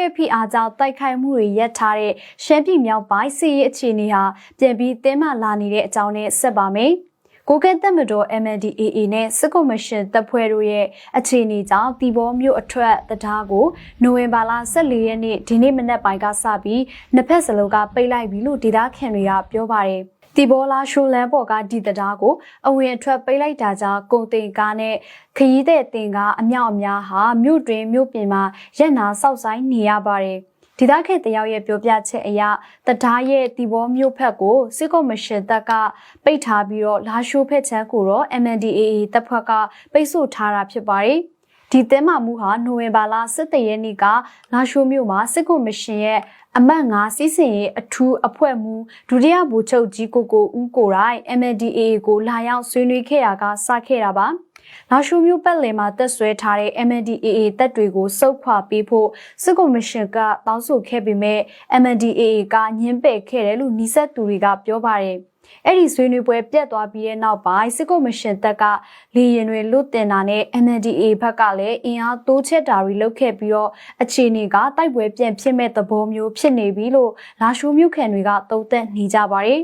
ရဲ့ဖိအားကြောင့်တိုက်ခိုက်မှုတွေရပ်ထားတဲ့ရှမ်းပြည်မြောက်ပိုင်းစစ်ရေးအခြေအနေဟာပြန်ပြီးတင်းမာလာနေတဲ့အကြောင်းနဲ့ဆက်ပါမယ်။ကိုကဲတက်မတော် MNDAA နဲ့စစ်ကော်မရှင်တပ်ဖွဲ့တို့ရဲ့အခြေအနေကြောင့်တီဘောမြို့အထွက်တရားကိုနိုဝင်ဘာလ14ရက်နေ့ဒီနေ့မနက်ပိုင်းကစပြီးနှစ်ဖက်စလုံးကပိတ်လိုက်ပြီလို့ဒေသခံတွေကပြောပါတယ်။ တီဘောလာရှိုလန်ပေါ်ကဒီတရားကိုအဝင်အထွက်ပိတ်လိုက်တာကြောင့်ကုန်တင်ကားနဲ့ခရီးတဲ့တင်ကားအမြောက်အများဟာမြို့တွင်မြို့ပြင်မှာရက်နာစောက်ဆိုင်နေရပါတယ်။ဒေသခံတယောက်ရဲ့ပြောပြချက်အရတရားရဲ့တီဘောမြို့ဖက်ကိုစစ်ကော်မရှင်တပ်ကပိတ်ထားပြီးတော့လာရှိုးဖက်ချမ်းကိုတော့ MNDAA တပ်ဖွဲ့ကပိတ်ဆို့ထားတာဖြစ်ပါတယ်။ ဒီတဲမမှုဟာနိုဝင်ဘာလ17ရက်နေ့ကလာရှိုးမြို့မှာစစ်ကော်မရှင်ရဲ့အမတ်၅စီးစင်ရဲ့အထူးအဖွဲ့မှူးဒုတိယဗိုလ်ချုပ်ကြီးကိုကိုဦးကိုရိုင်း MNDAA ကိုလာရောက်ဆွေးနွေးခဲ့တာကစခဲ့တာပါ။ လာရှိုးမျိုးပတ်လည်မှာတက်ဆွဲထားတဲ့ MNDAA တပ်တွေကိုစုပ်ခွာပေးဖို့စစ်ကော်မရှင်ကတောင်းဆိုခဲ့ပေမဲ့ MNDAA ကညှင်းပယ်ခဲ့တယ်လို့နှိစက်သူတွေကပြောပါတယ်။အဲ့ဒီဆွေးနွေးပွဲပြတ်သွားပြီးတဲ့နောက်ပိုင်းစစ်ကော်မရှင်တပ်ကလေရင်တွေလွတ်တင်တာနဲ့ MNDAA ဘက်ကလည်းအင်အားတိုးချက်တာတွေလုပ်ခဲ့ပြီးတော့အခြေအနေကတိုက်ပွဲပြန်ဖြစ်မဲ့သဘောမျိုးဖြစ်နေပြီလို့လာရှိုးမြို့ခံတွေကသုံးသပ်နေကြပါတယ်